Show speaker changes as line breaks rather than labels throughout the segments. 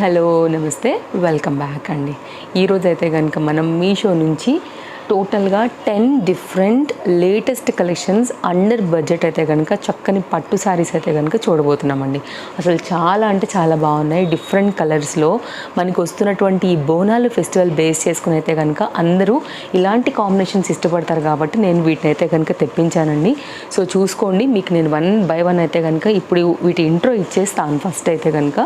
Hello నమస్తే. Welcome back అండి. ఈరోజైతే కనుక మనం మీషో నుంచి టోటల్గా ten different latest collections under budget అయితే కనుక చక్కని పట్టు శారీస్ అయితే కనుక చూడబోతున్నామండి. అసలు చాలా అంటే చాలా బాగున్నాయి. డిఫరెంట్ కలర్స్లో మనకు వస్తున్నటువంటి ఈ బోనాలు ఫెస్టివల్ బేస్ చేసుకుని అయితే కనుక అందరూ ఇలాంటి కాంబినేషన్స్ ఇష్టపడతారు కాబట్టి నేను వీటిని అయితే కనుక తెప్పించానండి. సో చూసుకోండి మీకు నేను వన్ బై వన్ అయితే కనుక ఇప్పుడు వీటి ఇంట్రో ఇచ్చేస్తాను ఫస్ట్ అయితే కనుక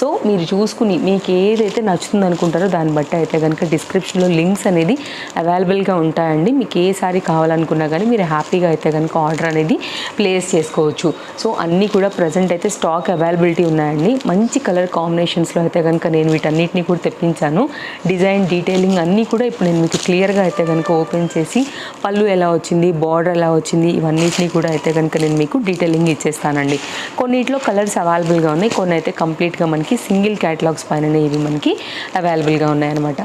సో మీరు చూసుకుని మీకు ఏదైతే నచ్చుతుంది అనుకుంటారో దాన్ని బట్టి అయితే కనుక డిస్క్రిప్షన్లో లింక్స్ అనేది అవైలబుల్గా ఉంటాయండి. మీకు ఏ సారీ కావాలనుకున్నా కానీ మీరు హ్యాపీగా అయితే కనుక ఆర్డర్ అనేది ప్లేస్ చేసుకోవచ్చు. సో అన్నీ కూడా ప్రజెంట్ అయితే స్టాక్ అవైలబిలిటీ ఉన్నాయండి. మంచి కలర్ కాంబినేషన్స్లో అయితే కనుక నేను వీటన్నిటిని కూడా తెప్పించాను. డిజైన్ డీటెయిలింగ్ అన్నీ కూడా ఇప్పుడు నేను మీకు క్లియర్గా అయితే కనుక ఓపెన్ చేసి పళ్ళు ఎలా వచ్చింది బార్డర్ ఎలా వచ్చింది ఇవన్నిటిని కూడా అయితే కనుక నేను మీకు డీటెయిలింగ్ ఇచ్చేస్తానండి. కొన్నిట్లో కలర్స్ అవైలబుల్గా ఉన్నాయి. కొన్ని అయితే కంప్లీట్గా మనకి సింగిల్ క్యాటలాగ్స్ పైననే ఇవి మనకి అవైలబుల్గా ఉన్నాయన్నమాట.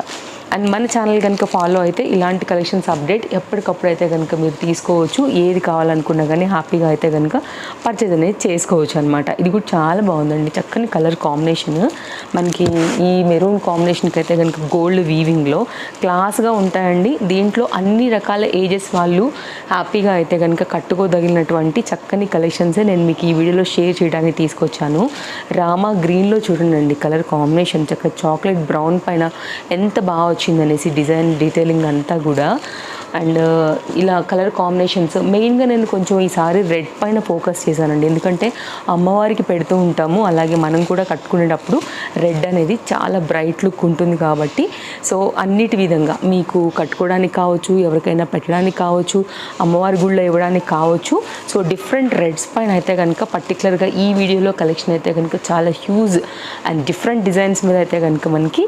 అండ్ మన ఛానల్ కనుక ఫాలో అయితే ఇలాంటి కలెక్షన్స్ అప్డేట్ ఎప్పటికప్పుడు అయితే కనుక మీరు తీసుకోవచ్చు. ఏది కావాలనుకున్నా కానీ హ్యాపీగా అయితే కనుక పర్చేజ్ అనేది చేసుకోవచ్చు అనమాట ఇది కూడా చాలా బాగుందండి. చక్కని కలర్ కాంబినేషన్ మనకి ఈ మెరూన్ కాంబినేషన్కి అయితే కనుక గోల్డ్ వీవింగ్లో క్లాస్గా ఉంటాయండి. దీంట్లో అన్ని రకాల ఏజెస్ వాళ్ళు హ్యాపీగా అయితే కనుక కట్టుకోదగినటువంటి చక్కని కలెక్షన్సే నేను మీకు ఈ వీడియోలో షేర్ చేయడానికి తీసుకొచ్చాను. రామా గ్రీన్లో చూడండి. కలర్ కాంబినేషన్ చక్కగా చాక్లెట్ బ్రౌన్ పైన ఎంత బాగా వచ్చిందనేసి డిజైన్ డీటెయిలింగ్ అంతా కూడా. అండ్ ఇలా కలర్ కాంబినేషన్స్. మెయిన్గా నేను కొంచెం ఈసారి రెడ్ పైన ఫోకస్ చేశానండి. ఎందుకంటే అమ్మవారికి పెడుతూ ఉంటాము. అలాగే మనం కూడా కట్టుకునేటప్పుడు రెడ్ అనేది చాలా బ్రైట్ లుక్ ఉంటుంది కాబట్టి. సో అన్నిటి విధంగా మీకు కట్టుకోవడానికి కావచ్చు ఎవరికైనా పెట్టడానికి కావచ్చు అమ్మవారి గుళ్ళో ఇవ్వడానికి కావచ్చు. సో డిఫరెంట్ రెడ్స్ పైన అయితే కనుక పర్టికులర్గా ఈ వీడియోలో కలెక్షన్ అయితే కనుక చాలా హ్యూజ్ అండ్ డిఫరెంట్ డిజైన్స్ మీద అయితే కనుక మనకి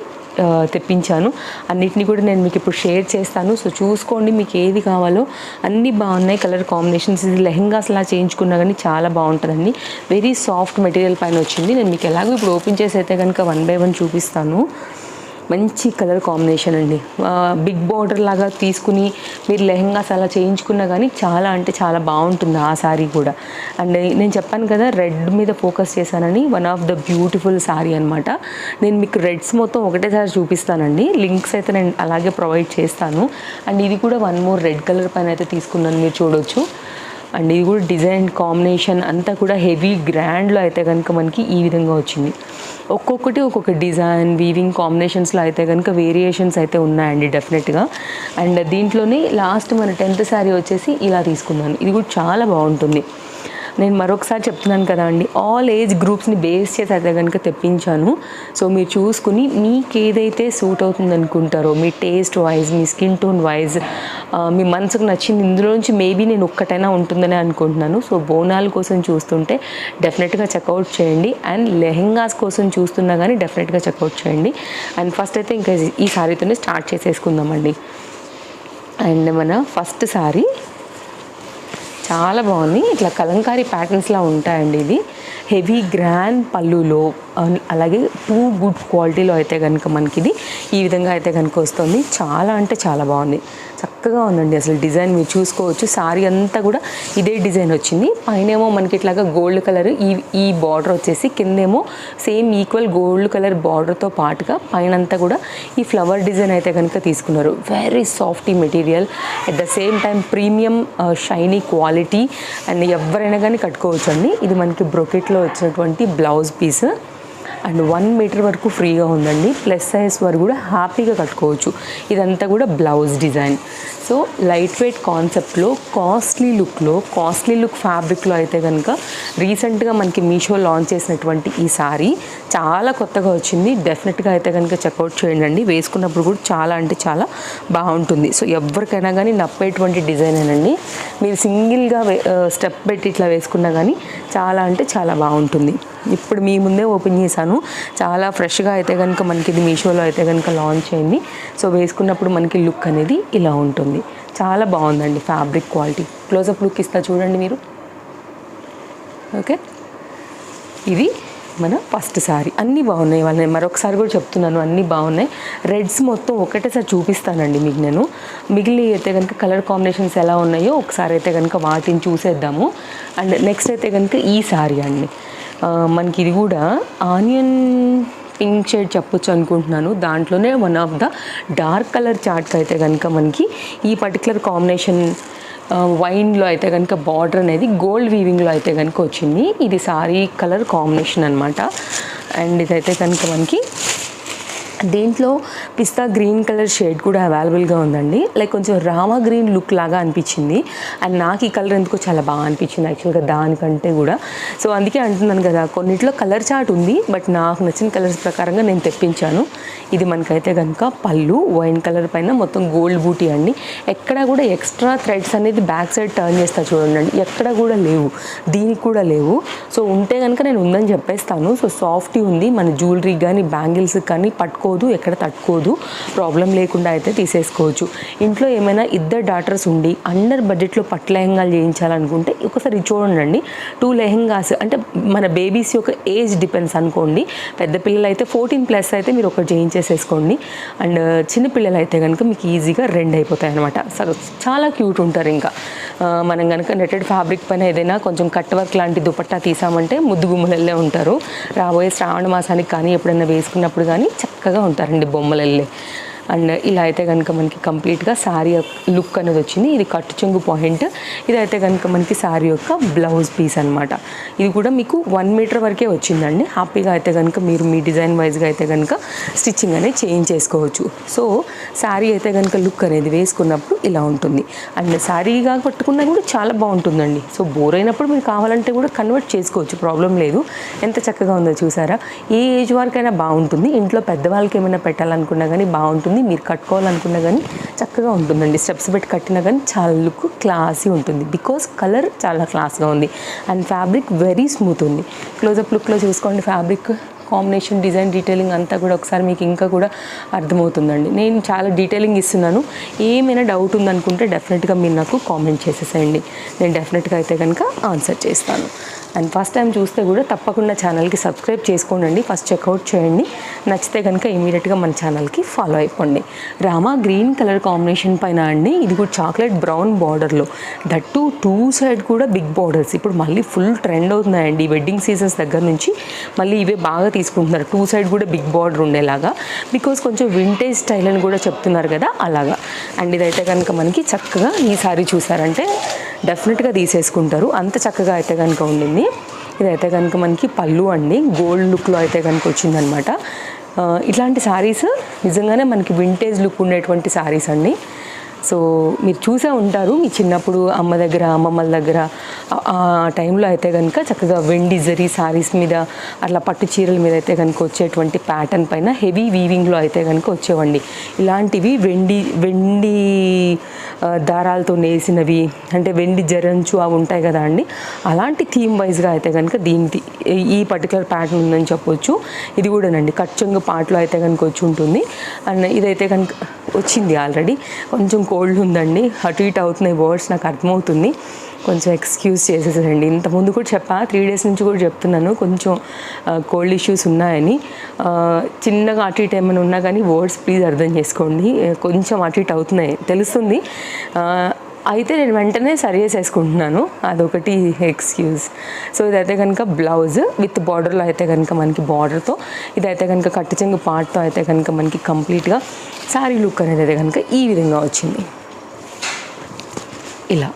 తెప్పించాను. అన్నిటిని కూడా నేను మీకు ఇప్పుడు షేర్ చేస్తాను. సో చూసుకోండి మీకు ఏది కావాలో. అన్నీ బాగున్నాయి. కలర్ కాంబినేషన్స్ ఇది లెహంగాస్ అలా చేయించుకున్నా కానీ చాలా బాగుంటుందండి. వెరీ సాఫ్ట్ మెటీరియల్ పైన వచ్చింది. నేను మీకు ఎలాగో ఇప్పుడు ఓపెన్ చేసి అయితే కనుక వన్ బై వన్ చూపిస్తాను. మంచి కలర్ కాంబినేషన్ అండి. బిగ్ బార్డర్ లాగా తీసుకుని మీరు లెహంగాస్ అలా చేయించుకున్నా కానీ చాలా అంటే చాలా బాగుంటుంది ఆ శారీ కూడా. అండ్ నేను చెప్పాను కదా రెడ్ మీద ఫోకస్ చేశానని one of the beautiful sari అనమాట నేను మీకు రెడ్స్ మొత్తం ఒకటేసారి చూపిస్తానండి. లింక్స్ అయితే నేను అలాగే ప్రొవైడ్ చేస్తాను. అండ్ ఇది కూడా వన్ మోర్ రెడ్ కలర్ పైన అయితే తీసుకున్నాను మీరు చూడొచ్చు. అండ్ ఇది కూడా డిజైన్ కాంబినేషన్ అంతా కూడా హెవీ గ్రాండ్లో అయితే కనుక మనకి ఈ విధంగా వచ్చింది. ఒక్కొక్కటి ఒక్కొక్క డిజైన్ వీవింగ్ కాంబినేషన్స్లో అయితే కనుక వేరియేషన్స్ అయితే ఉన్నాయండి డెఫినెట్గా అండ్ దీంట్లోనే లాస్ట్ మన టెన్త్ శారీ వచ్చేసి ఇలా తీసుకున్నాను. ఇది కూడా చాలా బాగుంటుంది. నేను మరొకసారి చెప్తున్నాను కదా అండి. ఆల్ ఏజ్ గ్రూప్స్ని బేస్ చేసి అయితే కనుక తెప్పించాను. సో మీరు చూసుకుని మీకు ఏదైతే సూట్ అవుతుంది అనుకుంటారో మీ టేస్ట్ వైజ్ మీ స్కిన్ టోన్ వైజ్ మీ మనసుకు నచ్చింది ఇందులోంచి మేబీ నేను ఒక్కటైనా ఉంటుందని అనుకుంటున్నాను. సో బోనాల కోసం చూస్తుంటే డెఫినెట్గా చెక్అవుట్ చేయండి. అండ్ లెహెంగాస్ కోసం చూస్తున్నా కానీ డెఫినెట్గా చెక్అవుట్ చేయండి. అండ్ ఫస్ట్ అయితే ఇంకా ఈ సారీతోనే స్టార్ట్ చేసేసుకుందామండి. అండ్ మన ఫస్ట్ సారీ చాలా బాగుంది. ఇట్లా కలంకారీ ప్యాటర్న్స్లా ఉంటాయండి ఇది హెవీ గ్రాండ్ పళ్ళులో అలాగే టూ గుడ్ క్వాలిటీలో అయితే కనుక మనకి ఇది ఈ విధంగా అయితే కనుక వస్తుంది. చాలా అంటే చాలా బాగుంది. చక్కగా ఉందండి అసలు డిజైన్ మీరు చూసుకోవచ్చు. సారీ అంతా కూడా ఇదే డిజైన్ వచ్చింది. పైనేమో మనకి ఇట్లాగా గోల్డ్ కలర్ ఈ ఈ బార్డర్ వచ్చేసి కిందేమో సేమ్ ఈక్వల్ గోల్డ్ కలర్ బార్డర్తో పాటుగా పైన అంతా కూడా ఈ ఫ్లవర్ డిజైన్ అయితే కనుక తీసుకున్నారు. Very softy material at the same time premium shiny quality and ఎవరైనా కానీ కట్టుకోవచ్చు అండి ఇది మనకి బ్రొకెట్లో వచ్చినటువంటి blouse piece. And one metre వరకు ఫ్రీగా ఉందండి. ప్లస్ సైజ్ వరకు కూడా హ్యాపీగా కట్టుకోవచ్చు. ఇదంతా కూడా blouse design. So light weight కాన్సెప్ట్లో కాస్ట్లీ లుక్లో కాస్ట్లీ లుక్ ఫ్యాబ్రిక్లో అయితే కనుక రీసెంట్గా మనకి మీషో లాంచ్ చేసినటువంటి ఈ సారీ చాలా కొత్తగా వచ్చింది. డెఫినెట్గా అయితే కనుక చెక్అవుట్ చేయండి వేసుకున్నప్పుడు కూడా చాలా అంటే చాలా బాగుంటుంది. సో ఎవరికైనా కానీ నప్పేటువంటి డిజైన్ అనండి మీరు సింగిల్గా స్టెప్ పెట్టి ఇట్లా వేసుకున్నా కానీ చాలా అంటే చాలా బాగుంటుంది. ఇప్పుడు మీ ముందే ఓపెన్ చేశాను. చాలా ఫ్రెష్గా అయితే కనుక మనకి ఇది మీషోలో అయితే కనుక లాంచ్ అయింది. సో వేసుకున్నప్పుడు మనకి లుక్ అనేది ఇలా ఉంటుంది. చాలా బాగుందండి ఫ్యాబ్రిక్ క్వాలిటీ క్లోజప్ లుక్ ఇస్తా చూడండి మీరు. ఓకే ఇది మన ఫస్ట్ సారీ అన్నీ బాగున్నాయి వాళ్ళని మరొకసారి కూడా చెప్తున్నాను అన్నీ బాగున్నాయి. రెడ్స్ మొత్తం ఒకటేసారి చూపిస్తానండి మీకు నేను. మిగిలి అయితే కనుక కలర్ కాంబినేషన్స్ ఎలా ఉన్నాయో ఒకసారి అయితే కనుక వాటిని చూసేద్దాము. అండ్ నెక్స్ట్ అయితే కనుక ఈ సారీ అండి. మనకి ఇది కూడా ఆనియన్ పింక్ షేడ్ చెప్పొచ్చు అనుకుంటున్నాను. దాంట్లోనే one of the dark colour చార్ట్కి అయితే కనుక మనకి ఈ పర్టికులర్ కాంబినేషన్ వైన్లో అయితే కనుక బార్డర్ అనేది గోల్డ్ వీవింగ్లో అయితే కనుక వచ్చింది. ఇది సారీ కలర్ కాంబినేషన్ అనమాట అండ్ ఇదైతే కనుక మనకి దీంట్లో పిస్తా గ్రీన్ కలర్ షేడ్ కూడా అవైలబుల్గా ఉందండి. లైక్ కొంచెం రామా గ్రీన్ లుక్ లాగా అనిపించింది. అండ్ నాకు ఈ కలర్ ఎందుకో చాలా బాగా అనిపించింది యాక్చువల్గా దానికంటే కూడా. సో అందుకే అంటున్నాను కదా కొన్నిట్లో కలర్ చార్ట్ ఉంది బట్ నాకు నచ్చిన కలర్స్ ప్రకారంగా నేను తెప్పించాను. ఇది మనకైతే కనుక పళ్ళు వైన్ కలర్ పైన మొత్తం గోల్డ్ బూటీ అండి. ఎక్కడ కూడా ఎక్స్ట్రా థ్రెడ్స్ అనేది బ్యాక్ సైడ్ టర్న్ చేస్తా చూడండి. ఎక్కడ కూడా లేవు. దీనికి కూడా లేవు. సో ఉంటే కనుక నేను ఉందని చెప్పేస్తాను. సో సాఫ్టీ ఉంది. మన జ్యువెలరీ కానీ బ్యాంగిల్స్ కానీ పట్టుకో తట్టుకోదు ఎక్కడ తట్టుకోదు ప్రాబ్లం లేకుండా అయితే తీసేసుకోవచ్చు. ఇంట్లో ఏమైనా ఇద్దరు డాటర్స్ ఉండి అండర్ బడ్జెట్లో పట్టు లెహంగాలు చేయించాలనుకుంటే ఒకసారి చూడండి. టూ లెహంగాస్ అంటే మన బేబీస్ యొక్క ఏజ్ డిపెండ్స్ అనుకోండి. పెద్ద పిల్లలు అయితే ఫోర్టీన్ ప్లస్ అయితే మీరు ఒకటి చేయించేసేసుకోండి. అండ్ uh, చిన్న పిల్లలు అయితే కనుక మీకు ఈజీగా రెండు అయిపోతాయి అనమాట చాలా క్యూట్ ఉంటారు ఇంకా. Uh, మనం కనుక నెటెడ్ ఫ్యాబ్రిక్ పైన ఏదైనా కొంచెం కట్ వర్క్ లాంటి దుపట్టా తీసామంటే ముద్దు గుమ్మలల్లే ఉంటారు. రాబోయే శ్రావణ మాసానికి కానీ ఎప్పుడైనా వేసుకున్నప్పుడు కానీ చక్కగా ఉంటారండి బొమ్మలల్లే అండ్ ఇలా అయితే కనుక మనకి కంప్లీట్గా శారీ లుక్ అనేది వచ్చింది. ఇది కట్టు చెంగు పాయింట్. ఇదైతే కనుక మనకి శారీ యొక్క బ్లౌజ్ పీస్ అనమాట ఇది కూడా మీకు వన్ మీటర్ వరకే వచ్చిందండి. హ్యాపీగా అయితే కనుక మీరు మీ డిజైన్ వైజ్గా అయితే కనుక స్టిచ్చింగ్ అనేది చేంజ్ చేసుకోవచ్చు. సో శారీ అయితే కనుక లుక్ అనేది వేసుకున్నప్పుడు ఇలా ఉంటుంది. అండ్ శారీగా కట్టుకున్నా కూడా చాలా బాగుంటుందండి. సో బోర్ అయినప్పుడు మీరు కావాలంటే కూడా కన్వర్ట్ చేసుకోవచ్చు. ప్రాబ్లం లేదు. ఎంత చక్కగా ఉందో చూసారా? ఏ ఏజ్ వరకైనా బాగుంటుంది. ఇంట్లో పెద్దవాళ్ళకి ఏమైనా పెట్టాలనుకున్నా కానీ బాగుంటుంది. మీరు కట్టుకోవాలనుకున్నా కానీ చక్కగా ఉంటుందండి. స్టెప్స్ పెట్టి కట్టినా కానీ చాలా లుక్ క్లాసీ ఉంటుంది. బికాస్ కలర్ చాలా క్లాస్గా ఉంది. అండ్ ఫ్యాబ్రిక్ వెరీ స్మూత్ ఉంది. క్లోజప్ లుక్లో చూసుకోండి. ఫ్యాబ్రిక్ కాంబినేషన్ డిజైన్ డీటెయిలింగ్ అంతా కూడా ఒకసారి మీకు ఇంకా కూడా అర్థమవుతుందండి. నేను చాలా డీటెయిలింగ్ ఇస్తున్నాను. ఏమైనా డౌట్ ఉందనుకుంటే డెఫినెట్గా మీరు నాకు కామెంట్ చేసేసేయండి. నేను డెఫినెట్గా అయితే కనుక ఆన్సర్ చేస్తాను. అండ్ ఫస్ట్ టైం చూస్తే కూడా తప్పకుండా ఛానల్కి సబ్స్క్రైబ్ చేసుకోండి. ఫస్ట్ చెక్అవుట్ చేయండి. నచ్చితే కనుక ఇమీడియట్గా మన ఛానల్కి ఫాలో అయిపోండి. రామా గ్రీన్ కలర్ కాంబినేషన్ పైన అండి. ఇది కూడా చాక్లెట్ బ్రౌన్ బార్డర్లో దట్ టూ టూ సైడ్ కూడా బిగ్ బార్డర్స్ ఇప్పుడు మళ్ళీ ఫుల్ ట్రెండ్ అవుతున్నాయండి వెడ్డింగ్ సీజన్స్ దగ్గర నుంచి. మళ్ళీ ఇవే బాగా తీసుకుంటున్నారు. టూ సైడ్ కూడా బిగ్ బార్డర్ ఉండేలాగా. బికాస్ కొంచెం వింటేజ్ స్టైల్ అని కూడా చెప్తున్నారు కదా అలాగా. అండ్ ఇదైతే కనుక మనకి చక్కగా ఈ సారీ చూసారంటే డెఫినెట్గా తీసేసుకుంటారు. అంత చక్కగా అయితే కనుక ఉండింది. ఇదైతే కనుక మనకి పళ్ళు అండి. గోల్డ్ లుక్లో అయితే కనుక వచ్చిందనమాట ఇట్లాంటి శారీస్ నిజంగానే మనకి వింటేజ్ లుక్ ఉండేటువంటి శారీస్ అండి. సో మీరు చూసే ఉంటారు మీ చిన్నప్పుడు అమ్మ దగ్గర అమ్మమ్మల దగ్గర. ఆ- టైంలో అయితే కనుక చక్కగా వెండి జరీ శారీస్ మీద అట్లా పట్టు చీరల మీద అయితే కనుక వచ్చేటువంటి ప్యాటర్న్ పైన హెవీ వీవింగ్లో అయితే కనుక వచ్చేవండి. ఇలాంటివి వెండి వెండి దారాలతో నేసినవి అంటే వెండి జరంచు అవి ఉంటాయి కదా అండి. అలాంటి థీమ్ వైజ్గా అయితే కనుక దీనికి ఈ పర్టికులర్ ప్యాటర్న్ ఉందని చెప్పొచ్చు. ఇది కూడానండి కచ్చంగు పాటలో అయితే కనుక వచ్చి ఉంటుంది. అండ్ ఇదైతే కనుక వచ్చింది ఆల్రెడీ కొంచెం కోల్డ్ ఉందండి. అటు ఇటు అవుతున్నాయి వర్డ్స్ నాకు అర్థమవుతుంది. కొంచెం ఎక్స్క్యూజ్ చేసేసారండి ఇంతకుముందు ముందు కూడా చెప్పా త్రీ డేస్ నుంచి కూడా చెప్తున్నాను. కొంచెం కోల్డ్ ఇష్యూస్ ఉన్నాయని. చిన్నగా అటు ఇటు ఏమైనా ఉన్నా కానీ వర్డ్స్ ప్లీజ్ అర్థం చేసుకోండి. కొంచెం అటు ఇటు అవుతున్నాయి. తెలుస్తుంది. అయితే నేను వెంటనే సరి చేసేసుకుంటున్నాను. అదొకటి ఎక్స్క్యూజ్ సో ఇదైతే కనుక బ్లౌజ్ విత్ బార్డర్లో అయితే కనుక మనకి బార్డర్తో ఇదైతే కనుక కట్టుచెంగు పార్ట్తో అయితే కనుక మనకి కంప్లీట్గా శారీ లుక్ అనేది అయితే కనుక ఈ విధంగా వచ్చింది. ఇలా.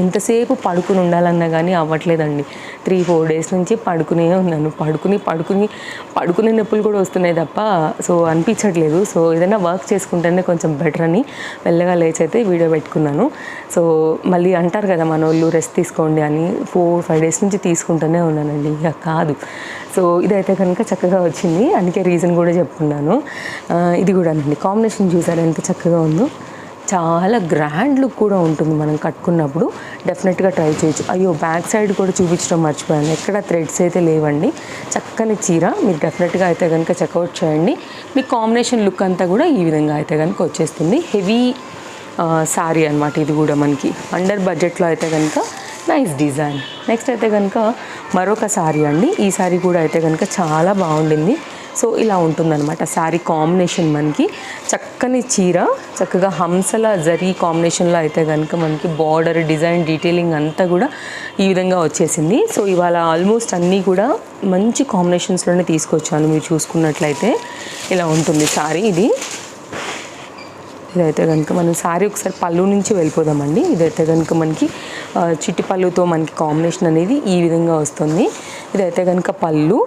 ఎంతసేపు పడుకుని ఉండాలన్నా కానీ అవ్వట్లేదండి. త్రీ ఫోర్ డేస్ నుంచి పడుకునే ఉన్నాను. పడుకుని పడుకుని పడుకునే నొప్పులు కూడా వస్తున్నాయి తప్ప సో అనిపించట్లేదు. సో ఏదైనా వర్క్ చేసుకుంటేనే కొంచెం బెటర్ అని మెల్లగా లేచి అయితే వీడియో పెట్టుకున్నాను. సో మళ్ళీ అంటారు కదా మన వాళ్ళు రెస్ట్ తీసుకోండి అని. ఫోర్ ఫైవ్ డేస్ నుంచి తీసుకుంటూనే ఉన్నానండి. ఇక కాదు. సో ఇదైతే కనుక చక్కగా వచ్చింది. అందుకే రీజన్ కూడా చెప్పుకున్నాను ఇది కూడా అండి కాంబినేషన్ చూసారు ఎంత చక్కగా ఉందో? చాలా గ్రాండ్ లుక్ కూడా ఉంటుంది మనం కట్టుకున్నప్పుడు. డెఫినెట్గా ట్రై చేయొచ్చు. అయ్యో బ్యాక్ సైడ్ కూడా చూపించడం మర్చిపోయాను. ఎక్కడ థ్రెడ్స్ అయితే లేవండి. చక్కని చీర. మీరు డెఫినెట్గా అయితే కనుక చెక్అవుట్ చేయండి. మీ కాంబినేషన్ లుక్ అంతా కూడా ఈ విధంగా అయితే కనుక వచ్చేస్తుంది. హెవీ శారీ అనమాట ఇది కూడా మనకి. అండర్ బడ్జెట్లో అయితే కనుక నైస్ డిజైన్ నెక్స్ట్ అయితే కనుక మరొక శారీ అండి. ఈ శారీ కూడా అయితే కనుక చాలా బాగుండింది. సో ఇలా ఉంటుందన్నమాట. శారీ కాంబినేషన్ మనకి. చక్కని చీర చక్కగా హంసల జరీ కాంబినేషన్లో అయితే కనుక మనకి బార్డర్ డిజైన్ డీటెయిలింగ్ అంతా కూడా ఈ విధంగా వచ్చేసింది. సో ఇవాళ ఆల్మోస్ట్ అన్నీ కూడా మంచి కాంబినేషన్స్లోనే తీసుకొచ్చాను మీరు చూసుకున్నట్లయితే. ఇలా ఉంటుంది శారీ ఇది. ఇదైతే కనుక మనం శారీ ఒకసారి పళ్ళు నుంచి వెళ్ళిపోదామండి. ఇదైతే కనుక మనకి చిట్టి పళ్ళుతో మనకి కాంబినేషన్ అనేది ఈ విధంగా వస్తుంది. ఇదైతే కనుక పళ్ళు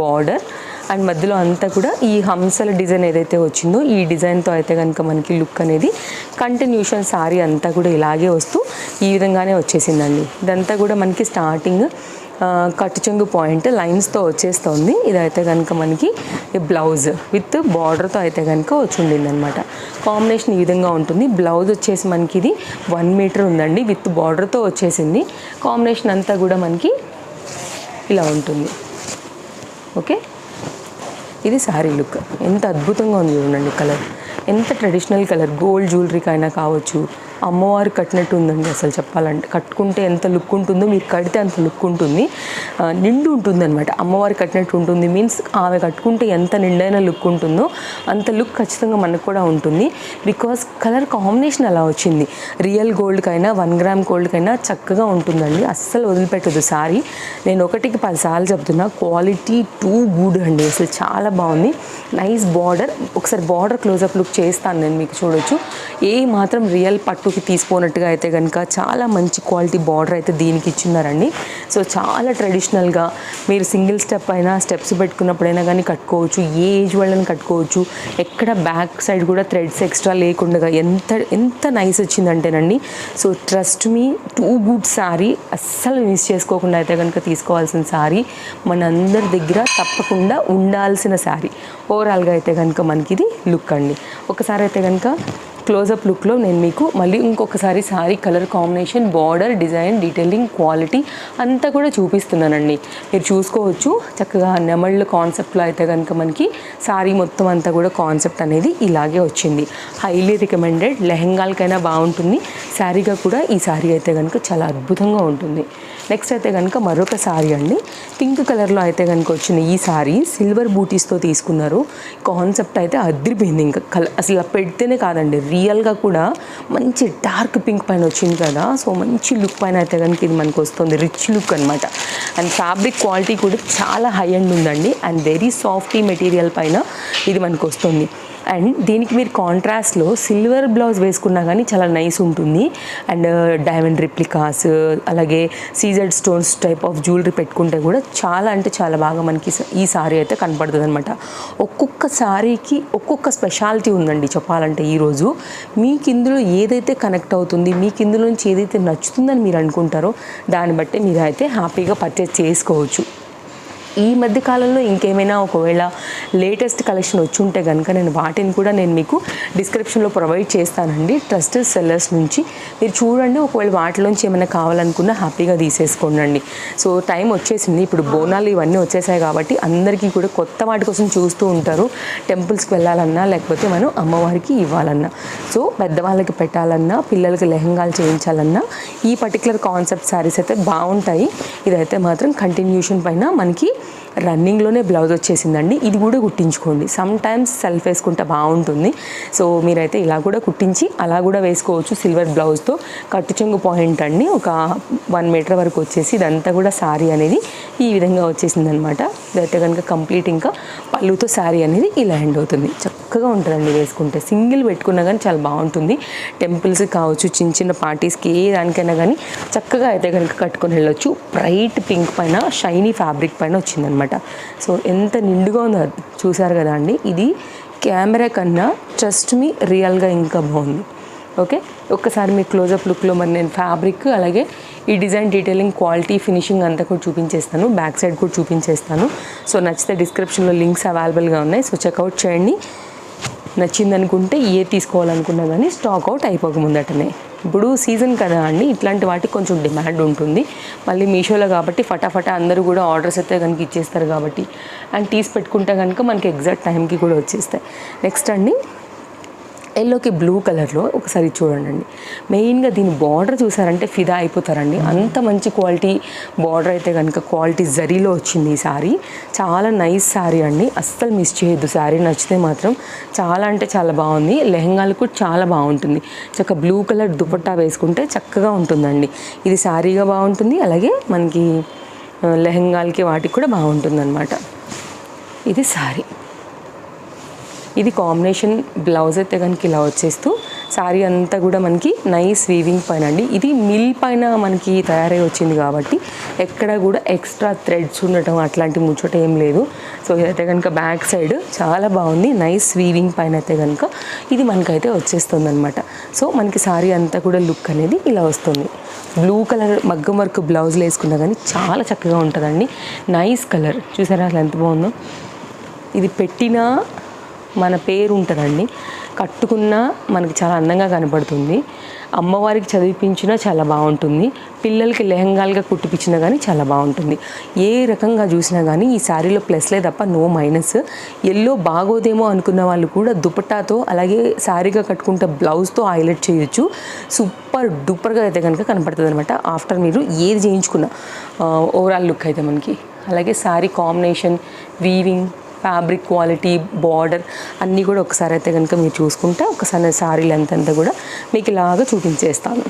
బార్డర్. అండ్ మధ్యలో అంతా కూడా ఈ హంసల డిజైన్ ఏదైతే వచ్చిందో ఈ డిజైన్తో అయితే కనుక మనకి లుక్ అనేది కంటిన్యూషన్ శారీ అంతా కూడా ఇలాగే వస్తూ ఈ విధంగానే వచ్చేసిందండి. ఇదంతా కూడా మనకి స్టార్టింగ్ ఆ, కట్టు చెంగు పాయింట్ లైన్స్తో వచ్చేస్తుంది. ఇదైతే కనుక మనకి బ్లౌజ్ విత్ బార్డర్తో అయితే కనుక వచ్చి ఉండింది అనమాట కాంబినేషన్ ఈ విధంగా ఉంటుంది. బ్లౌజ్ వచ్చేసి మనకి ఇది వన్ మీటర్ ఉందండి. విత్ బార్డర్తో వచ్చేసింది. కాంబినేషన్ అంతా కూడా మనకి ఇలా ఉంటుంది. ఓకే? ఇది శారీ లుక్ ఎంత అద్భుతంగా ఉంది చూడండి కలర్ ఎంత ట్రెడిషనల్ కలర్ గోల్డ్ జ్యువెలరీకి అయినా కావచ్చు. అమ్మవారు కట్టినట్టు ఉందండి అసలు చెప్పాలంటే. కట్టుకుంటే ఎంత లుక్ ఉంటుందో మీరు కడితే అంత లుక్ ఉంటుంది. నిండు ఉంటుంది అనమాట అమ్మవారు కట్టినట్టు ఉంటుంది. మీన్స్ ఆమె కట్టుకుంటే ఎంత నిండైన లుక్ ఉంటుందో అంత లుక్ ఖచ్చితంగా మనకు కూడా ఉంటుంది. బికాస్ కలర్ కాంబినేషన్ అలా వచ్చింది. రియల్ గోల్డ్కైనా వన్ గ్రామ్ గోల్డ్కైనా చక్కగా ఉంటుందండి. అస్సలు వదిలిపెట్టదు సారీ. నేను ఒకటికి పదిసార్లు చెప్తున్నా క్వాలిటీ టూ గుడ్ అండి. అసలు చాలా బాగుంది. Nice border. ఒకసారి బార్డర్ క్లోజప్ లుక్ చేస్తాను నేను మీకు చూడొచ్చు. ఏ మాత్రం రియల్ పట్టు పట్టుకి తీసుకోనట్టుగా అయితే కనుక చాలా మంచి క్వాలిటీ బార్డర్ అయితే దీనికి ఇచ్చిన్నారండి. సో చాలా ట్రెడిషనల్గా మీరు సింగిల్ స్టెప్ అయినా స్టెప్స్ పెట్టుకున్నప్పుడైనా కానీ కట్టుకోవచ్చు. ఏ ఏజ్ వాళ్ళని కట్టుకోవచ్చు. ఎక్కడ బ్యాక్ సైడ్ కూడా థ్రెడ్స్ ఎక్స్ట్రా లేకుండా ఎంత ఎంత nice వచ్చిందంటేనండి. So trust me too good sari అస్సలు మిస్ చేసుకోకుండా అయితే కనుక తీసుకోవాల్సిన శారీ మనందరి దగ్గర తప్పకుండా ఉండాల్సిన శారీ. ఓవరాల్గా అయితే కనుక మనకి ఇది లుక్ అండి. ఒకసారి అయితే కనుక క్లోజప్ లుక్లో నేను మీకు మళ్ళీ ఇంకొకసారి sari colour combination border design detailing quality అంతా కూడా చూపిస్తున్నానండి. మీరు చూసుకోవచ్చు. చక్కగా నెమళ్ళు కాన్సెప్ట్లో అయితే కనుక మనకి శారీ మొత్తం అంతా కూడా కాన్సెప్ట్ అనేది ఇలాగే వచ్చింది. హైలీ రికమెండెడ్ లెహెంగాలకైనా బాగుంటుంది. శారీగా కూడా ఈ శారీ అయితే కనుక చాలా అద్భుతంగా ఉంటుంది. నెక్స్ట్ అయితే కనుక మరొక శారీ అండి. పింక్ కలర్లో అయితే కనుక వచ్చిన ఈ శారీ సిల్వర్ బూటీస్తో తీసుకున్నారు. కాన్సెప్ట్ అయితే అదిరిపోయింది ఇంకా. కలర్ అసలు పెడితేనే కాదండి. రియల్గా కూడా మంచి డార్క్ పింక్ పైన వచ్చింది కదా. సో మంచి లుక్ పైన అయితే కనుక ఇది మనకు వస్తుంది. రిచ్ లుక్ అనమాట అండ్ ఫ్యాబ్రిక్ క్వాలిటీ కూడా చాలా హై అండ్ ఉందండి. అండ్ వెరీ సాఫ్టీ మెటీరియల్ పైన ఇది మనకు వస్తుంది. అండ్ దీనికి మీరు కాంట్రాస్ట్లో సిల్వర్ బ్లౌజ్ వేసుకున్నా కానీ చాలా నైస్ ఉంటుంది. అండ్ డైమండ్ రిప్లికాస్ అలాగే సీజర్డ్ స్టోన్స్ టైప్ ఆఫ్ జ్యువెలరీ పెట్టుకుంటే కూడా చాలా అంటే చాలా బాగా మనకి ఈ సారీ అయితే కనపడుతుంది అనమాట ఒక్కొక్క సారీకి ఒక్కొక్క స్పెషాలిటీ ఉందండి చెప్పాలంటే ఈరోజు మీకు ఇందులో ఏదైతే కనెక్ట్ అవుతుంది మీకు ఇందులో నుంచి ఏదైతే నచ్చుతుందని మీరు అనుకుంటారో దాన్ని బట్టి మీరు అయితే హ్యాపీగా పర్చేస్ చేసుకోవచ్చు. ఈ మధ్య కాలంలో ఇంకేమైనా ఒకవేళ లేటెస్ట్ కలెక్షన్ వచ్చి ఉంటే కనుక నేను వాటిని కూడా నేను మీకు డిస్క్రిప్షన్లో ప్రొవైడ్ చేస్తానండి. ట్రస్ట్ సెల్లర్స్ నుంచి మీరు చూడండి ఒకవేళ వాటిలోంచి ఏమైనా కావాలనుకున్నా హ్యాపీగా తీసేసుకోండి సో టైం వచ్చేసింది. ఇప్పుడు బోనాలు ఇవన్నీ వచ్చేసాయి కాబట్టి అందరికీ కూడా కొత్త వాటి కోసం చూస్తూ ఉంటారు. టెంపుల్స్కి వెళ్ళాలన్నా లేకపోతే మనం అమ్మవారికి ఇవ్వాలన్నా. సో పెద్దవాళ్ళకి పెట్టాలన్నా పిల్లలకి లెహంగాలు చేయించాలన్నా ఈ పర్టికులర్ కాన్సెప్ట్ శారీస్ అయితే బాగుంటాయి. ఇదైతే మాత్రం కంటిన్యూషన్ పైన మనకి రన్నింగ్లోనే బ్లౌజ్ వచ్చేసిందండి. ఇది కూడా కుట్టించుకోండి. సమ్ టైమ్స్ సెల్ఫ్ వేసుకుంటే బాగుంటుంది. సో మీరైతే ఇలా కూడా కుట్టించి అలా కూడా వేసుకోవచ్చు సిల్వర్ బ్లౌజ్తో కట్టు చెంగు పాయింట్ అండి. ఒక వన్ మీటర్ వరకు వచ్చేసి ఇదంతా కూడా శారీ అనేది ఈ విధంగా వచ్చేసింది అనమాట ఇదైతే కనుక కంప్లీట్ ఇంకా పళ్ళుతో శారీ అనేది ఇలా ఎండ్ అవుతుంది. చక్కగా ఉంటుందండి వేసుకుంటే. సింగిల్ పెట్టుకున్నా కానీ చాలా బాగుంటుంది. టెంపుల్స్ కావచ్చు చిన్న చిన్న పార్టీస్కి ఏ దానికైనా కానీ చక్కగా అయితే కనుక కట్టుకొని వెళ్ళొచ్చు. బ్రైట్ పింక్ పైన షైనీ ఫ్యాబ్రిక్ పైన వచ్చిందనమాట. సో ఎంత నిండుగా ఉందో అది. చూసారు కదా అండి? ఇది కెమెరా కన్నా ట్రస్ట్ మీ రియల్గా ఇంకా బాగుంది. ఓకే? ఒక్కసారి మీ క్లోజప్ లుక్లో మరి నేను ఫ్యాబ్రిక్ అలాగే ఈ డిజైన్ డీటెయిలింగ్ క్వాలిటీ ఫినిషింగ్ అంతా కూడా చూపించేస్తాను. బ్యాక్ సైడ్ కూడా చూపించేస్తాను. సో నచ్చితే డిస్క్రిప్షన్లో లింక్స్ అవైలబుల్గా ఉన్నాయి. సో చెక్అవుట్ చేయండి. నచ్చింది అనుకుంటే ఏ తీసుకోవాలనుకున్నా కానీ స్టాక్ అవుట్ అయిపోక ముందటనే. ఇప్పుడు సీజన్ కదా అండి ఇట్లాంటి వాటికి కొంచెం డిమాండ్ ఉంటుంది. మళ్ళీ మీషోలో కాబట్టి ఫటాఫటా అందరూ కూడా ఆర్డర్స్ అయితే కనుక ఇచ్చేస్తారు కాబట్టి అండ్ తీసి పెట్టుకుంటే కనుక మనకి ఎగ్జాక్ట్ టైంకి కూడా వచ్చేస్తాయి. నెక్స్ట్ అండి ఎల్లోకి బ్లూ కలర్లో ఒకసారి చూడండి మెయిన్గా దీని బార్డర్ చూసారంటే ఫిదా అయిపోతారండి. అంత మంచి క్వాలిటీ బార్డర్ అయితే కనుక క్వాలిటీ జరీలో వచ్చింది ఈ శారీ. చాలా నైస్ శారీ అండి. అస్సలు మిస్ చేయొద్దు. శారీ నచ్చితే మాత్రం చాలా అంటే చాలా బాగుంది. లెహంగాలు కూడా చాలా బాగుంటుంది. చక్క బ్లూ కలర్ దుపట్టా వేసుకుంటే చక్కగా ఉంటుందండి. ఇది శారీగా బాగుంటుంది. అలాగే మనకి ఆ, లెహంగాలకి వాటికి కూడా బాగుంటుంది అనమాట ఇది శారీ. ఇది కాంబినేషన్ బ్లౌజ్ అయితే కనుక ఇలా వచ్చేస్తూ శారీ అంతా కూడా మనకి నైస్ వీవింగ్ పైన అండి. ఇది మిల్ పైన మనకి తయారై వచ్చింది కాబట్టి ఎక్కడ కూడా ఎక్స్ట్రా థ్రెడ్స్ ఉండటం అట్లాంటి ముచ్చట ఏం లేదు. సో ఇదైతే కనుక బ్యాక్ సైడ్ చాలా బాగుంది. నైస్ వీవింగ్ పైన అయితే కనుక ఇది మనకైతే వచ్చేస్తుంది అనమాట సో మనకి శారీ అంతా కూడా లుక్ అనేది ఇలా వస్తుంది. బ్లూ కలర్ మగ్గం వర్క్ బ్లౌజ్లు వేసుకున్నా కానీ చాలా చక్కగా ఉంటుందండి. నైస్ కలర్ చూసారా అసలు ఎంత బాగుందో? ఇది పెట్టినా మన పేరు ఉంటుందండి. కట్టుకున్నా మనకి చాలా అందంగా కనపడుతుంది అమ్మవారికి చదివిపించినా చాలా బాగుంటుంది. పిల్లలకి లెహంగాలుగా కుట్టిపించినా కానీ చాలా బాగుంటుంది. ఏ రకంగా చూసినా కానీ ఈ శారీలో ప్లస్లే తప్ప నో మైనస్. ఎల్లో బాగోదేమో అనుకున్న వాళ్ళు కూడా దుపట్టాతో అలాగే శారీగా కట్టుకుంటే బ్లౌజ్తో హైలైట్ చేయొచ్చు. సూపర్ డూపర్గా అయితే కనుక కనపడుతుంది అనమాట ఆఫ్టర్ మీరు ఏది చేయించుకున్న ఓవరాల్ లుక్ అయితే మనకి. అలాగే sari combination weaving fabric quality border అన్నీ కూడా ఒకసారి అయితే కనుక మీరు చూసుకుంటే ఒకసారి శారీ లెంత్ అంతా కూడా మీకు ఇలాగా చూపించేస్తాను.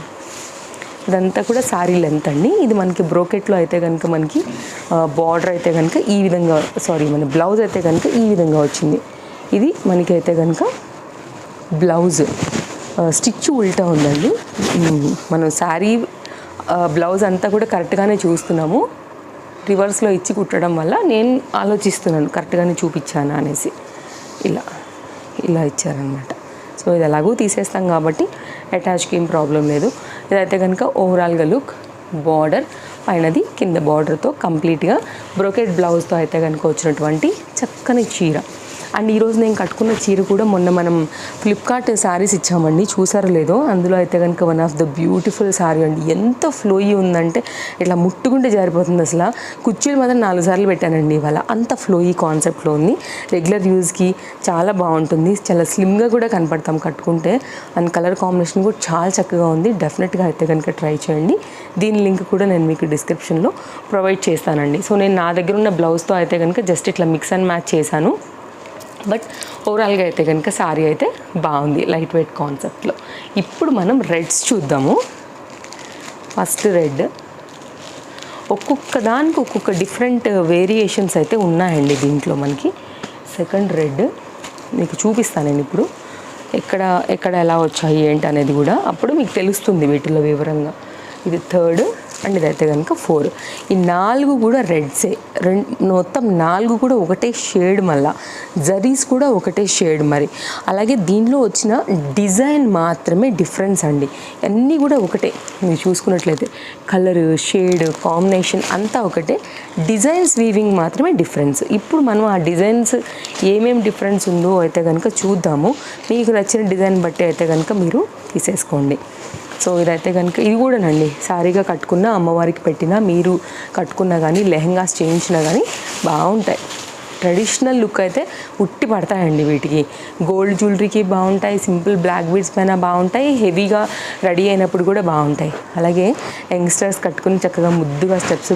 ఇదంతా కూడా శారీ లెంత్ అండి. ఇది మనకి బ్రోకెట్లో అయితే కనుక మనకి బార్డర్ అయితే కనుక ఈ విధంగా సారీ మన బ్లౌజ్ అయితే కనుక ఈ విధంగా వచ్చింది. ఇది మనకి అయితే కనుక బ్లౌజ్ స్టిచ్ ఉల్టా ఉందండి. మనం శారీ బ్లౌజ్ అంతా కూడా కరెక్ట్గానే చూస్తున్నాము. రివర్స్లో ఇచ్చి కుట్టడం వల్ల నేను ఆలోచిస్తున్నాను కరెక్ట్గానే చూపించాను అనేసి. ఇలా ఇలా ఇచ్చారనమాట సో ఇది ఎలాగూ తీసేస్తాం కాబట్టి అటాచ్కి ఏం ప్రాబ్లం లేదు. ఇదైతే కనుక ఓవరాల్గా లుక్ బార్డర్ పైనది కింద బార్డర్తో కంప్లీట్గా బ్రోకెట్ బ్లౌజ్తో అయితే కనుక వచ్చినటువంటి చక్కని చీర. అండ్ ఈరోజు నేను కట్టుకున్న చీర కూడా మొన్న మనం ఫ్లిప్కార్ట్ శారీస్ ఇచ్చామండి. చూసారో లేదో? అందులో అయితే కనుక one of the beautiful sari అండి. ఎంత ఫ్లోయి ఉందంటే ఇట్లా ముట్టుకుంటే జారిపోతుంది అసలు. కుర్చీలు మాత్రం నాలుగు సార్లు పెట్టానండి ఇవాళ. అంత ఫ్లోయి కాన్సెప్ట్లో ఉంది. రెగ్యులర్ యూజ్కి చాలా బాగుంటుంది. చాలా స్లిమ్గా కూడా కనపడతాం కట్టుకుంటే. అండ్ కలర్ కాంబినేషన్ కూడా చాలా చక్కగా ఉంది. డెఫినెట్గా అయితే కనుక ట్రై చేయండి. దీని లింక్ కూడా నేను మీకు డిస్క్రిప్షన్లో ప్రొవైడ్ చేస్తానండి. సో నేను నా దగ్గర ఉన్న బ్లౌజ్తో అయితే కనుక జస్ట్ ఇట్లా మిక్స్ అండ్ మ్యాచ్ చేశాను. బట్ ఓవరాల్గా అయితే కనుక శారీ అయితే బాగుంది లైట్ వెయిట్ కాన్సెప్ట్లో. ఇప్పుడు మనం రెడ్స్ చూద్దాము. First red. ఒక్కొక్క దానికి ఒక్కొక్క డిఫరెంట్ వేరియేషన్స్ అయితే ఉన్నాయండి దీంట్లో మనకి. Second red. మీకు చూపిస్తాను నేను ఇప్పుడు. ఎక్కడ ఎక్కడ ఎలా వచ్చాయి ఏంటి అనేది కూడా. అప్పుడు మీకు తెలుస్తుంది వీటిలో వివరంగా. ఇది థర్డ్. అండ్ ఇదైతే కనుక ఫోర్ ఈ నాలుగు కూడా రెడ్సే రెండు మొత్తం నాలుగు కూడా ఒకటే షేడ్ మళ్ళా. జరీస్ కూడా ఒకటే షేడ్ మరి. అలాగే దీనిలో వచ్చిన డిజైన్ మాత్రమే డిఫరెన్స్ అండి. అన్నీ కూడా ఒకటే. మీరు చూసుకున్నట్లయితే కలర్ షేడ్ కాంబినేషన్ అంతా ఒకటే. డిజైన్స్ వీవింగ్ మాత్రమే డిఫరెన్స్ ఇప్పుడు మనం ఆ డిజైన్స్ ఏమేమి డిఫరెన్స్ ఉందో అయితే కనుక చూద్దాము. మీకు నచ్చిన డిజైన్ బట్టి అయితే కనుక మీరు తీసేసుకోండి. సో ఇదైతే కనుక ఇది కూడానండి. సారీగా కట్టుకున్న అమ్మవారికి పెట్టినా మీరు కట్టుకున్నా కానీ లెహంగాస్ చేయించినా కానీ బాగుంటాయి. ట్రెడిషనల్ లుక్ అయితే ఉట్టి పడతాయండి వీటికి. గోల్డ్ జ్యువెలరీకి బాగుంటాయి సింపుల్ బ్లాక్ బీడ్స్ పైన బాగుంటాయి హెవీగా రెడీ అయినప్పుడు కూడా బాగుంటాయి. అలాగే యంగ్స్టర్స్ కట్టుకుని చక్కగా ముద్దుగా స్టెప్స్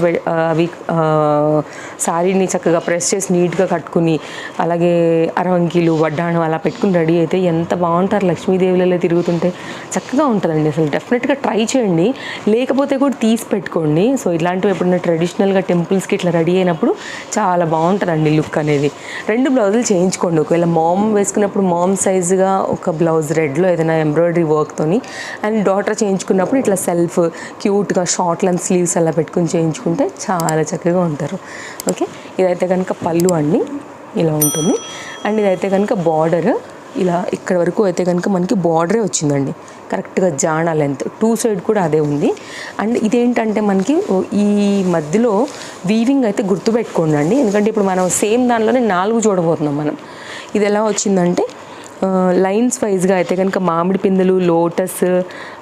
అవి శారీని చక్కగా ప్రెస్ చేసి నీట్గా కట్టుకుని అలాగే అరవంకీలు వడ్డాణం అలా పెట్టుకుని రెడీ అయితే ఎంత బాగుంటారు లక్ష్మీదేవులలో తిరుగుతుంటే. చక్కగా ఉంటుందండి అసలు. డెఫినెట్గా ట్రై చేయండి. లేకపోతే కూడా తీసి పెట్టుకోండి. సో ఇలాంటివి ఎప్పుడైనా ట్రెడిషనల్గా టెంపుల్స్కి ఇట్లా రెడీ అయినప్పుడు చాలా బాగుంటుందండి లుక్. అనేది. రెండు బ్లౌజులు చేయించుకోండి ఒకవేళ మామ్ వేసుకున్నప్పుడు మామ్ సైజుగా ఒక బ్లౌజ్ రెడ్లో ఏదైనా ఎంబ్రాయిడరీ వర్క్తోని అండ్ డాటర్ చేయించుకున్నప్పుడు ఇట్లా సెల్ఫ్ క్యూట్గా షార్ట్ లెంత్ స్లీవ్స్ అలా పెట్టుకుని చేయించుకుంటే చాలా చక్కగా ఉంటారు. ఓకే ఇదైతే కనుక పళ్ళు అండి. ఇలా ఉంటుంది. అండ్ ఇదైతే కనుక బార్డర్ ఇలా ఇక్కడ వరకు అయితే కనుక మనకి బార్డరే వచ్చిందండి. కరెక్ట్గా జానా లెంత్ టూ సైడ్ కూడా అదే ఉంది. అండ్ ఇదేంటంటే మనకి ఈ మధ్యలో వీవింగ్ అయితే గుర్తుపెట్టుకోండి అండి ఎందుకంటే ఇప్పుడు మనం సేమ్ దానిలోనే నాలుగు చూడబోతున్నాం మనం. ఇది ఎలా వచ్చిందంటే లైన్స్ వైజ్గా అయితే కనుక మామిడి పిందెలు లోటస్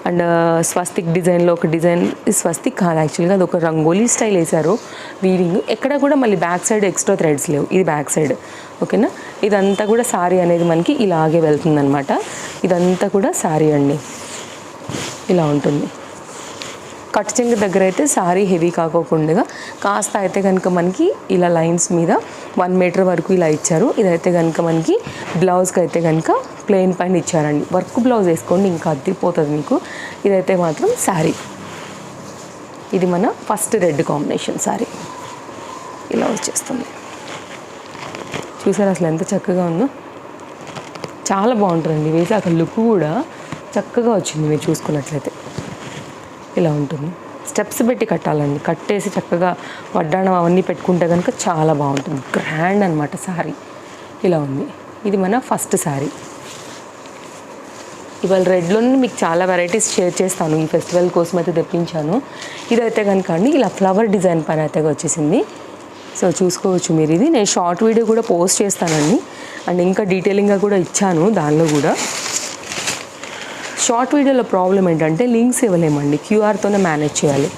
అండ్ స్వస్తిక్ డిజైన్లో ఒక డిజైన్ స్వస్తిక్ కాదు యాక్చువల్గా అది ఒక రంగోలీ స్టైల్ వేశారు వీవింగ్ ఎక్కడ కూడా మళ్ళీ బ్యాక్ సైడ్ ఎక్స్ట్రా థ్రెడ్స్ లేవు. ఇది బ్యాక్ సైడ్ ఓకేనా? ఇదంతా కూడా సారీ అనేది మనకి ఇలాగే వెళ్తుందనమాట ఇదంతా కూడా సారీ అండి. ఇలా ఉంటుంది. కట్ చెంగు దగ్గర అయితే సారీ హెవీ కాకోకుండా కాస్త అయితే కనుక మనకి ఇలా లైన్స్ మీద వన్ మీటర్ వరకు ఇలా ఇచ్చారు. ఇదైతే కనుక మనకి బ్లౌజ్కి అయితే కనుక ప్లెయిన్ పైన ఇచ్చారండి. వర్క్ బ్లౌజ్ వేసుకోండి ఇంకా అద్దిపోతుంది మీకు. ఇదైతే మాత్రం శారీ ఇది మన ఫస్ట్ రెడ్ కాంబినేషన్ శారీ ఇలా వచ్చేస్తుంది. చూసారు అసలు ఎంత చక్కగా ఉందో? చాలా బాగుంటుందండి వేసాక లుక్ కూడా చక్కగా వచ్చింది మీరు చూసుకున్నట్లయితే. ఇలా ఉంటుంది. స్టెప్స్ పెట్టి కట్టాలండి. కట్టేసి చక్కగా వడ్డాణం అవన్నీ పెట్టుకుంటే కనుక చాలా బాగుంటుంది. గ్రాండ్ అనమాట శారీ ఇలా ఉంది. ఇది మన ఫస్ట్ శారీ ఇవాళ రెడ్లోనే మీకు చాలా వెరైటీస్ షేర్ చేస్తాను. ఈ ఫెస్టివల్ కోసం అయితే తెప్పించాను. ఇదైతే కనుక అండి ఇలా ఫ్లవర్ డిజైన్ పైన అయితే వచ్చేసింది. సో చూసుకోవచ్చు మీరు ఇది. నేను షార్ట్ వీడియో కూడా పోస్ట్ చేస్తానండి. అండ్ ఇంకా డీటెయిలింగ్గా కూడా ఇచ్చాను దానిలో కూడా. షార్ట్ వీడియోలో ప్రాబ్లం ఏంటంటే లింక్స్ ఇవ్వలేమండి. క్యూఆర్తోనే మేనేజ్ చేయాలి.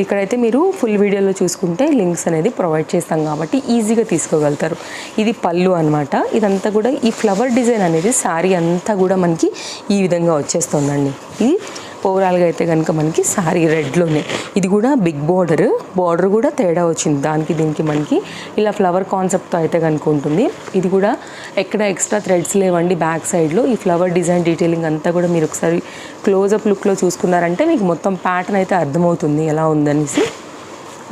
ఇక్కడైతే మీరు ఫుల్ వీడియోలో చూసుకుంటే లింక్స్ అనేది ప్రొవైడ్ చేస్తాం కాబట్టి ఈజీగా తీసుకోగలుగుతారు. ఇది పళ్ళు అనమాట ఇదంతా కూడా ఈ ఫ్లవర్ డిజైన్ అనేది శారీ అంతా కూడా మనకి ఈ విధంగా వచ్చేస్తుందండి. ఇది ఓవరాల్గా అయితే కనుక మనకి సారీ రెడ్లోనే. ఇది కూడా బిగ్ బార్డర్. బార్డర్ కూడా తేడా వచ్చింది. దానికి దీనికి మనకి ఇలా ఫ్లవర్ కాన్సెప్ట్తో అయితే కనుక ఉంటుంది. ఇది కూడా ఎక్కడ ఎక్స్ట్రా థ్రెడ్స్ లేవండి బ్యాక్ సైడ్లో. ఈ ఫ్లవర్ డిజైన్ డీటెయిలింగ్ అంతా కూడా మీరు ఒకసారి క్లోజప్ లుక్లో చూసుకున్నారంటే మీకు మొత్తం ప్యాటర్న్ అయితే అర్థమవుతుంది ఎలా ఉందనేసి.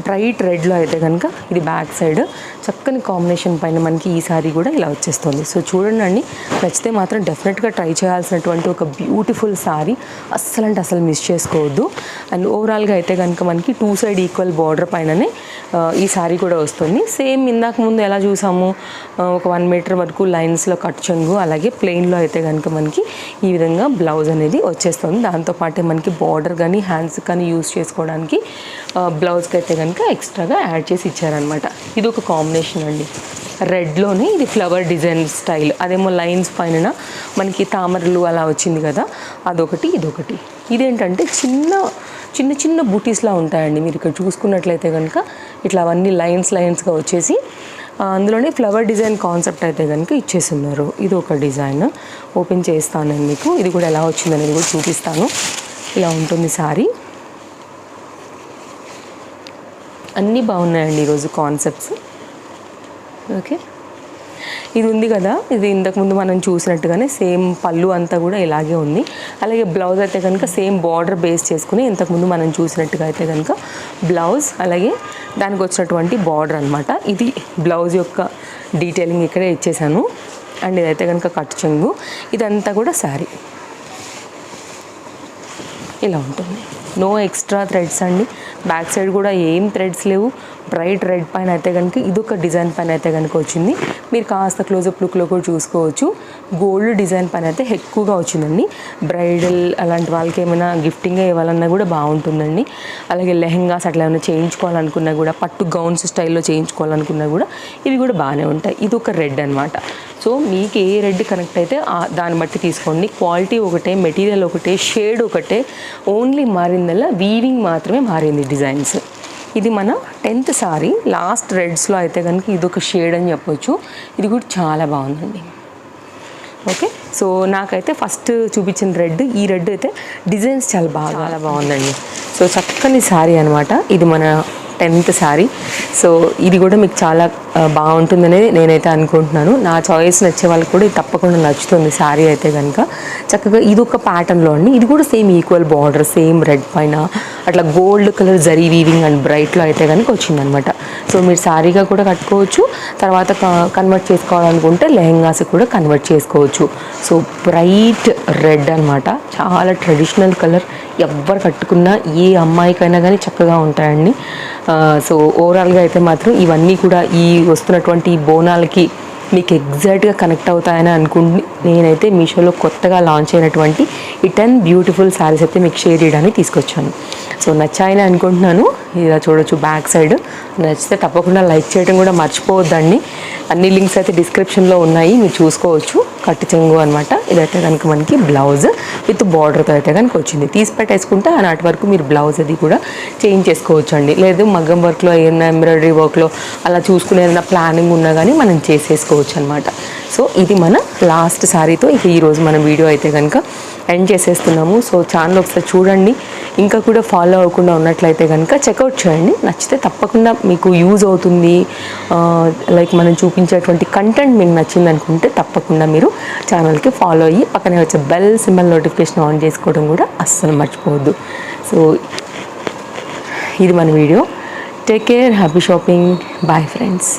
బ్రైట్ రెడ్లో అయితే కనుక ఇది బ్యాక్ సైడ్ చక్కని కాంబినేషన్ పైన మనకి ఈ సారీ కూడా ఇలా వచ్చేస్తుంది. సో చూడండి అండి నచ్చితే మాత్రం డెఫినెట్గా ట్రై చేయాల్సినటువంటి ఒక బ్యూటిఫుల్ సారీ అస్సలు అంటే అసలు మిస్ చేసుకోవద్దు అండ్ ఓవరాల్గా అయితే కనుక మనకి టూ సైడ్ ఈక్వల్ బార్డర్ పైననే ఈ సారీ కూడా వస్తుంది. సేమ్ ఇందాక ముందు ఎలా చూసాము? ఒక వన్ మీటర్ వరకు లైన్స్లో కట్ చెంగు అలాగే ప్లెయిన్లో అయితే కనుక మనకి ఈ విధంగా బ్లౌజ్ అనేది వచ్చేస్తుంది. దాంతోపాటే మనకి బార్డర్ కానీ హ్యాండ్స్ కానీ యూస్ చేసుకోవడానికి బ్లౌజ్కి అయితే కనుక ఎక్స్ట్రాగా యాడ్ చేసి ఇచ్చారనమాట ఇది ఒక కాంబినేషన్ అండి. రెడ్లోనే ఇది ఫ్లవర్ డిజైన్ స్టైల్ అదేమో లైన్స్ పైన మనకి తామరలు అలా వచ్చింది కదా అదొకటి ఇదొకటి. ఇదేంటంటే చిన్న చిన్న చిన్న బూటీస్లా ఉంటాయండి. మీరు ఇక్కడ చూసుకున్నట్లయితే కనుక ఇట్లా అవన్నీ లైన్స్ లైన్స్గా వచ్చేసి అందులోనే ఫ్లవర్ డిజైన్ కాన్సెప్ట్ అయితే కనుక ఇచ్చేస్తున్నారు. ఇది ఒక డిజైన్ ఓపెన్ చేస్తాను నేను మీకు. ఇది కూడా ఎలా వచ్చిందనేది కూడా చూపిస్తాను. ఇలా ఉంటుంది సారీ అన్నీ బాగున్నాయండి ఈరోజు కాన్సెప్ట్స్ ఓకే? ఇది ఉంది కదా? ఇది ఇంతకుముందు మనం చూసినట్టుగానే సేమ్ పళ్ళు అంతా కూడా ఇలాగే ఉంది. అలాగే బ్లౌజ్ అయితే కనుక సేమ్ బార్డర్ బేస్ చేసుకుని ఇంతకుముందు మనం చూసినట్టుగా అయితే కనుక బ్లౌజ్ అలాగే దానికి వచ్చినటువంటి బార్డర్ అనమాట ఇది బ్లౌజ్ యొక్క డీటెయిలింగ్ ఇక్కడే ఇచ్చేసాను. అండ్ ఇదైతే కనుక కట్ చెంగు. ఇదంతా కూడా శారీ ఇలా ఉంటుంది. నో ఎక్స్ట్రా థ్రెడ్స్ అండి. బ్యాక్ సైడ్ కూడా ఏం థ్రెడ్స్ లేవు. బ్రైట్ రెడ్ పైన అయితే కనుక ఇదొక డిజైన్ పైన అయితే కనుక వచ్చింది. మీరు కాస్త క్లోజప్ లుక్లో కూడా చూసుకోవచ్చు. గోల్డ్ డిజైన్ పని అయితే ఎక్కువగా వచ్చిందండి. బ్రైడల్ అలాంటి వాళ్ళకి ఏమైనా గిఫ్టింగ్ ఇవ్వాలన్నా కూడా బాగుంటుందండి. అలాగే లెహెంగాస్ అట్లా ఏమైనా చేయించుకోవాలనుకున్నా కూడా పట్టు గౌన్స్ స్టైల్లో చేయించుకోవాలనుకున్నా కూడా ఇవి కూడా బాగానే ఉంటాయి. ఇది ఒక రెడ్ అనమాట సో మీకు ఏ రెడ్ కనెక్ట్ అయితే దాన్ని బట్టి తీసుకోండి. క్వాలిటీ ఒకటే మెటీరియల్ ఒకటే షేడ్ ఒకటే. ఓన్లీ మారిందల్లా వీవింగ్ మాత్రమే మారింది డిజైన్స్ ఇది మన టెన్త్ సారీ లాస్ట్ రెడ్స్లో అయితే కనుక ఇది ఒక షేడ్ అని చెప్పొచ్చు. ఇది కూడా చాలా బాగుందండి. ఓకే? సో నాకైతే ఫస్ట్ చూపించిన రెడ్ ఈ రెడ్ అయితే డిజైన్స్ చాలా బాగా చాలా బాగుందండి. సో చక్కని శారీ అనమాట ఇది మన టెన్త్ శారీ సో ఇది కూడా మీకు చాలా బాగుంటుందని నేనైతే అనుకుంటున్నాను. నా చాయిస్ నచ్చే వాళ్ళకి కూడా ఇది తప్పకుండా నచ్చుతుంది శారీ అయితే కనుక చక్కగా ఇది ఒక ప్యాటర్న్లో అండి. ఇది కూడా same equal border same red పైన అట్లా gold colour zari weaving and బ్రైట్లో అయితే కనుక వచ్చిందనమాట సో మీరు శారీగా కూడా కట్టుకోవచ్చు. తర్వాత కన్వర్ట్ చేసుకోవాలనుకుంటే లెహంగాస్ కూడా కన్వర్ట్ చేసుకోవచ్చు. సో బ్రైట్ రెడ్ అనమాట చాలా ట్రెడిషనల్ కలర్ ఎవ్వరు కట్టుకున్నా ఏ అమ్మాయికైనా కానీ చక్కగా ఉంటాయండి. సో ఓవరాల్గా అయితే మాత్రం ఇవన్నీ కూడా ఈ వస్తున్నటువంటి ఈ బోనాలకి మీకు ఎగ్జాక్ట్గా కనెక్ట్ అవుతాయని అనుకుంటు నేనైతే మీషోలో కొత్తగా లాంచ్ అయినటువంటి ఈ టెన్ బ్యూటిఫుల్ శారీస్ అయితే మీకు షేర్ చేయడానికి తీసుకొచ్చాను. సో నచ్చాయని అనుకుంటున్నాను. ఇలా చూడొచ్చు బ్యాక్ సైడ్ నచ్చితే తప్పకుండా లైక్ చేయడం కూడా మర్చిపోవద్దండి. అన్ని లింక్స్ అయితే డిస్క్రిప్షన్లో ఉన్నాయి. మీరు చూసుకోవచ్చు. కట్టు చెంగు అనమాట ఇదైతే కనుక మనకి బ్లౌజ్ విత్ బార్డర్తో అయితే కనుక వచ్చింది. తీసి పెట్టేసుకుంటే ఆనాటి వరకు మీరు బ్లౌజ్ అది కూడా చేంజ్ చేసుకోవచ్చు అండి లేదు మగ్గం వర్క్లో ఏదైనా ఎంబ్రాయిడరీ వర్క్లో అలా చూసుకునే ఏదైనా ప్లానింగ్ ఉన్నా కానీ మనం చేసేసుకోవచ్చు అనమాట సో ఇది మన లాస్ట్ సారీతో ఇక ఈరోజు మన వీడియో అయితే కనుక ఎండ్ చేసేస్తున్నాము. సో ఛానల్ ఒకసారి చూడండి. ఇంకా కూడా ఫాలో అవ్వకుండా ఉన్నట్లయితే కనుక చెక్అవుట్ చేయండి. నచ్చితే తప్పకుండా మీకు యూజ్ అవుతుంది. లైక్ మనం చూపించేటువంటి కంటెంట్ మీకు నచ్చింది అనుకుంటే తప్పకుండా మీరు ఛానల్కి ఫాలో అయ్యి పక్కనే వచ్చే బెల్ సింబల్ నోటిఫికేషన్ ఆన్ చేసుకోవడం కూడా అస్సలు మర్చిపోవద్దు. సో ఇది మన video take care happy shopping bye friends